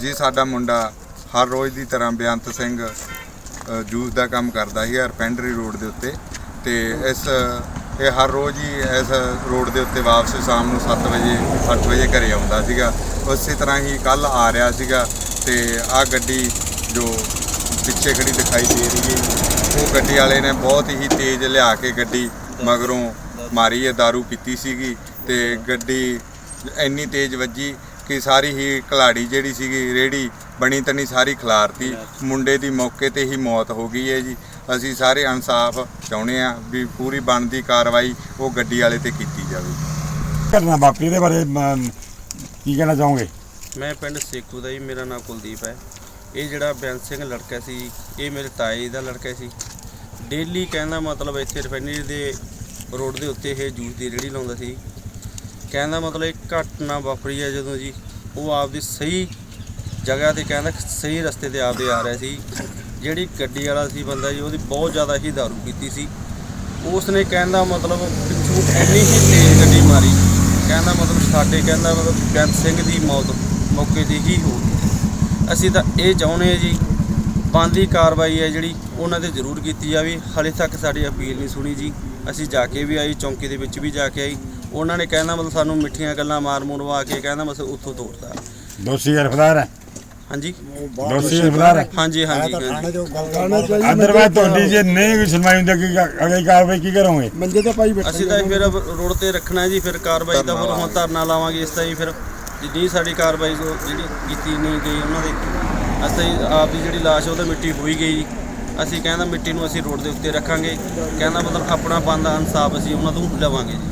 ਜੀ, ਸਾਡਾ ਮੁੰਡਾ ਹਰ ਰੋਜ਼ ਦੀ ਤਰ੍ਹਾਂ ਬੇਅੰਤ ਸਿੰਘ ਜੂਸ ਦਾ ਕੰਮ ਕਰਦਾ ਸੀ ਰਪੈਂਡਰੀ ਰੋਡ ਦੇ ਉੱਤੇ। ਤੇ ਇਸ, ਇਹ ਹਰ ਰੋਜ਼ ਹੀ ਇਸ ਰੋਡ ਦੇ ਉੱਤੇ ਵਾਪਸ ਸ਼ਾਮ ਨੂੰ 7 ਵਜੇ 8 ਵਜੇ ਘਰੇ ਆਉਂਦਾ ਸੀਗਾ। ਉਸੇ ਤਰ੍ਹਾਂ ਹੀ ਕੱਲ ਆ ਰਿਹਾ ਸੀਗਾ ਤੇ ਆ ਗੱਡੀ ਜੋ ਪਿੱਛੇ ਖੜੀ ਦਿਖਾਈ ਦੇ ਰਹੀ ਹੈ, ਉਹ ਗੱਡੀ ਵਾਲੇ ਨੇ ਬਹੁਤ ਹੀ ਤੇਜ਼ ਲਿਆ ਕੇ ਗੱਡੀ ਮਗਰੋਂ ਮਾਰੀ ਹੈ दारू ਪੀਤੀ ਸੀਗੀ ਤੇ ਗੱਡੀ ਇੰਨੀ ਤੇਜ਼ ਵੱਜੀ ਕਿ ਸਾਰੀ ਹੀ ਕਲਾੜੀ ਜਿਹੜੀ ਸੀਗੀ ਰੇੜੀ ਬਣੀ ਤਣੀ ਸਾਰੀ ਖਲਾਰਤੀ। ਮੁੰਡੇ ਦੀ ਮੌਕੇ ਤੇ ਹੀ ਮੌਤ ਹੋ ਗਈ ਹੈ ਜੀ। ਅਸੀਂ ਸਾਰੇ ਇਨਸਾਫ ਚਾਹੁੰਦੇ ਆ ਵੀ ਪੂਰੀ ਬਣਦੀ ਕਾਰਵਾਈ ਉਹ ਗੱਡੀ ਵਾਲੇ ਤੇ ਕੀਤੀ ਜਾਵੇ। ਘਟਨਾ ਵਾਪਰੀ ਇਹਦੇ ਬਾਰੇ ਮ, ਕੀ ਕਹਿਣਾ ਚਾਹੋਗੇ? ਮੈਂ ਪਿੰਡ ਸੇਖੂ ਦਾ ਜੀ ਮੇਰਾ ਨਾਮ ਕੁਲਦੀਪ ਹੈ। ਇਹ ਜਿਹੜਾ ਬੈਂਸ ਸਿੰਘ ਲੜਕਾ ਸੀ ਇਹ ਮੇਰੇ ਤਾਏ ਦਾ ਲੜਕਾ ਸੀ। ਡੇਲੀ ਕਹਿੰਦਾ ਮਤਲਬ ਇੱਥੇ ਰਿਫਾਈਨਰੀ ਦੇ ਰੋਡ ਦੇ ਉੱਤੇ ਇਹ ਜੂਸ ਦੀ ਰੇੜੀ ਲਾਉਂਦਾ ਸੀ। ਕਹਿੰਦਾ ਮਤਲਬ ਇਹ ਘਟਨਾ ਵਾਪਰੀ ਹੈ ਜਦੋਂ ਜੀ ਉਹ ਆਪਦੀ ਸਹੀ ਜਗ੍ਹਾ ਤੇ ਕਹਿੰਦਾ ਸਹੀ ਰਸਤੇ ਤੇ ਆਪਦੇ ਆ ਰਿਹਾ ਸੀ। ਜਿਹੜੀ ਗੱਡੀ ਵਾਲਾ ਸੀ ਬੰਦਾ ਜੀ, ਉਹਦੀ ਬਹੁਤ ਜ਼ਿਆਦਾ ਹੀ ਦਾਰੂ ਪੀਤੀ ਸੀ। ਉਸ ਨੇ ਕਹਿੰਦਾ ਮਤਲਬ ਪਿੱਛੋਂ ਇੰਨੀ ਹੀ ਤੇਜ਼ ਗੱਡੀ ਮਾਰੀ। ਕਹਿੰਦਾ ਮਤਲਬ ਸਾਡੇ ਕਹਿੰਦਾ ਮਤਲਬ ਬੈਂਤ ਸਿੰਘ ਦੀ ਮੌਤ ਮੌਕੇ ਤੇ ਹੀ ਹੋ ਗਈ। ਅਸੀਂ ਤਾਂ ਇਹ ਚਾਹੁੰਦੇ ਹਾਂ ਜੀ ਬਣਦੀ ਕਾਰਵਾਈ ਹੈ ਜਿਹੜੀ ਉਹਨਾਂ ਤੇ ਜ਼ਰੂਰ ਕੀਤੀ ਜਾਵੇ। ਹਾਲੇ ਤੱਕ ਸਾਡੀ ਅਪੀਲ ਨਹੀਂ ਸੁਣੀ ਜੀ। ਅਸੀਂ ਜਾ ਕੇ ਵੀ ਆਈ ਚੌਂਕੀ ਦੇ ਵਿੱਚ ਵੀ ਜਾ ਕੇ ਆਈ ਉਹਨਾਂ ਨੇ ਕਹਿੰਦਾ ਮਤਲਬ ਸਾਨੂੰ ਮਿੱਠੀਆਂ ਗੱਲਾਂ ਮਾਰ ਮੁਰਵਾ ਕੇ ਕਹਿੰਦਾ ਮਤਲਬ ਉੱਥੋਂ ਤੋੜਦਾ ਦੋਸ਼ੀ ਗ੍ਰਿਫਤਾਰ ਹੈ? ਹਾਂਜੀ। ਦੋਸ਼ੀ ਗ੍ਰਿਫਤਾਰ ਹੈ? ਹਾਂਜੀ ਹਾਂਜੀ ਅਦਰਵਾਇਜ਼ ਤੁਹਾਡੀ ਜੇ ਨਹੀਂ ਕੋਈ ਸੁਣਵਾਈ ਹੁੰਦੀ ਕੀ ਅਗਲੀ ਕਾਰਵਾਈ ਕੀ ਕਰੋਗੇ? ਮੰਜੇ ਤੇ ਪਾਈ ਬੈਠੇ ਅਸੀਂ ਤਾਂ ਫਿਰ ਰੋਡ ਤੇ ਰੱਖਣਾ ਹੈ ਜੀ ਫਿਰ ਕਾਰਵਾਈ ਤਾਂ ਫਿਰ ਹੁਣ ਧਰਨਾ ਲਾਵਾਂਗੇ ਇਸ ਤਾਂ ਜੀ ਫਿਰ। ਜਿੱਡੀ ਸਾਡੀ ਕਾਰਵਾਈ ਜੋ ਜਿਹੜੀ ਕੀਤੀ ਨਹੀਂ ਗਈ ਉਹਨਾਂ ਦੇ ਅਸੀਂ ਆਪ ਦੀ ਜਿਹੜੀ ਲਾਸ਼ ਉਹਦਾ ਮਿੱਟੀ ਹੋਈ ਗਈ ਜੀ। ਅਸੀਂ ਕਹਿੰਦਾ ਮਿੱਟੀ ਨੂੰ ਅਸੀਂ ਰੋਡ ਦੇ ਉੱਤੇ ਰੱਖਾਂਗੇ। ਕਹਿੰਦਾ ਮਤਲਬ ਆਪਣਾ ਬੰਦਾ ਇਨਸਾਫ ਅਸੀਂ ਉਹਨਾਂ ਤੋਂ ਲਵਾਂਗੇ ਜੀ।